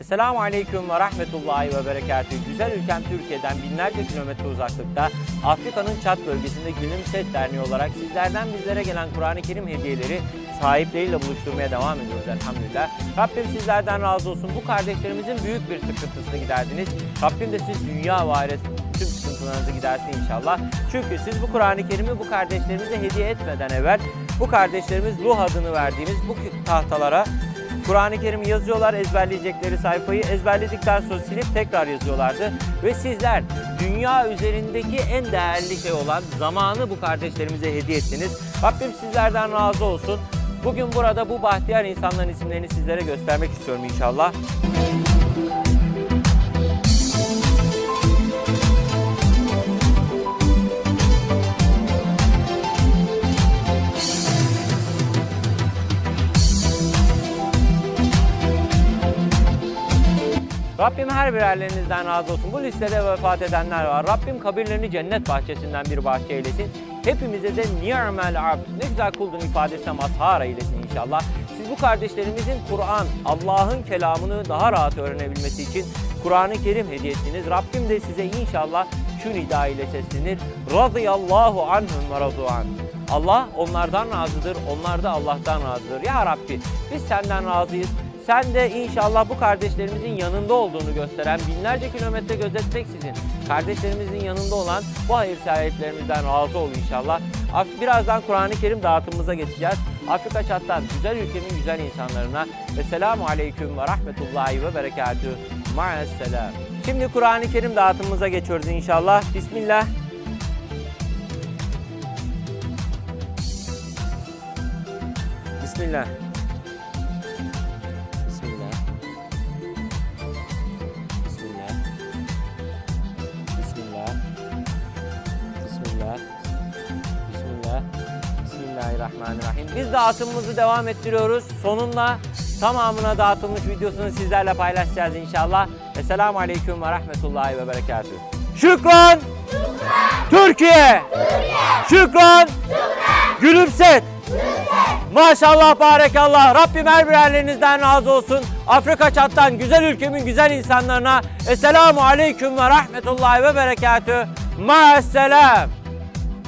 Esselamu Aleyküm ve Rahmetullahi ve Berekatühü. Güzel ülkem Türkiye'den binlerce kilometre uzaklıkta Afrika'nın Çat bölgesinde Gülüm Set Derneği olarak sizlerden bizlere gelen Kur'an-ı Kerim hediyeleri sahipleriyle buluşturmaya devam ediyoruz elhamdülillah. Rabbim sizlerden razı olsun. Bu kardeşlerimizin büyük bir sıkıntısını giderdiniz. Rabbim de siz dünya ve tüm sıkıntılarınızı gidersin inşallah. Çünkü siz bu Kur'an-ı Kerim'i bu kardeşlerimize hediye etmeden evvel bu kardeşlerimiz ruh adını verdiğimiz bu tahtalara Kur'an-ı Kerim'i yazıyorlar ezberleyecekleri sayfayı ezberledikten sonra silip tekrar yazıyorlardı. Ve sizler dünya üzerindeki en değerli şey olan zamanı bu kardeşlerimize hediye ettiniz. Rabbim sizlerden razı olsun. Bugün burada bu bahtiyar insanların isimlerini sizlere göstermek istiyorum inşallah. Rabbim her birerlerinizden razı olsun. Bu listede vefat edenler var. Rabbim kabirlerini cennet bahçesinden bir bahçe eylesin. Hepimize de ni'mel abd, ne güzel kuldun ifadesine mazhar eylesin inşallah. Siz bu kardeşlerimizin Kur'an, Allah'ın kelamını daha rahat öğrenebilmesi için Kur'an-ı Kerim hediye ettiniz. Rabbim de size inşallah şu nida ile seslenir. Radıyallahu anhum ve radu an. Allah onlardan razıdır, onlar da Allah'tan razıdır. Ya Rabbi biz senden razıyız. Sen de inşallah bu kardeşlerimizin yanında olduğunu gösteren binlerce kilometre gözetmeksizin kardeşlerimizin yanında olan bu hayır sahiplerimizden razı ol inşallah. Birazdan Kur'an-ı Kerim dağıtımımıza geçeceğiz. Afrika Çat'tan güzel ülkemin güzel insanlarına ve selamu aleyküm ve rahmetullahi ve berekatühü. Ma'asselam. Şimdi Kur'an-ı Kerim dağıtımımıza geçiyoruz inşallah. Bismillah. Bismillah. Bismillahirrahmanirrahim. Biz dağıtımımızı devam ettiriyoruz. Sonunda tamamına dağıtılmış videosunu sizlerle paylaşacağız inşallah. Esselamu Aleyküm ve Rahmetullahi ve Berekatühü. Şükran! Türkiye! Şükran! Gülümset! Maşallah barekallah. Rabbim her birerlerinizden razı olsun. Afrika çattan güzel ülkemin güzel insanlarına Esselamu Aleyküm ve Rahmetullahi ve Berekatühü. Maasselam.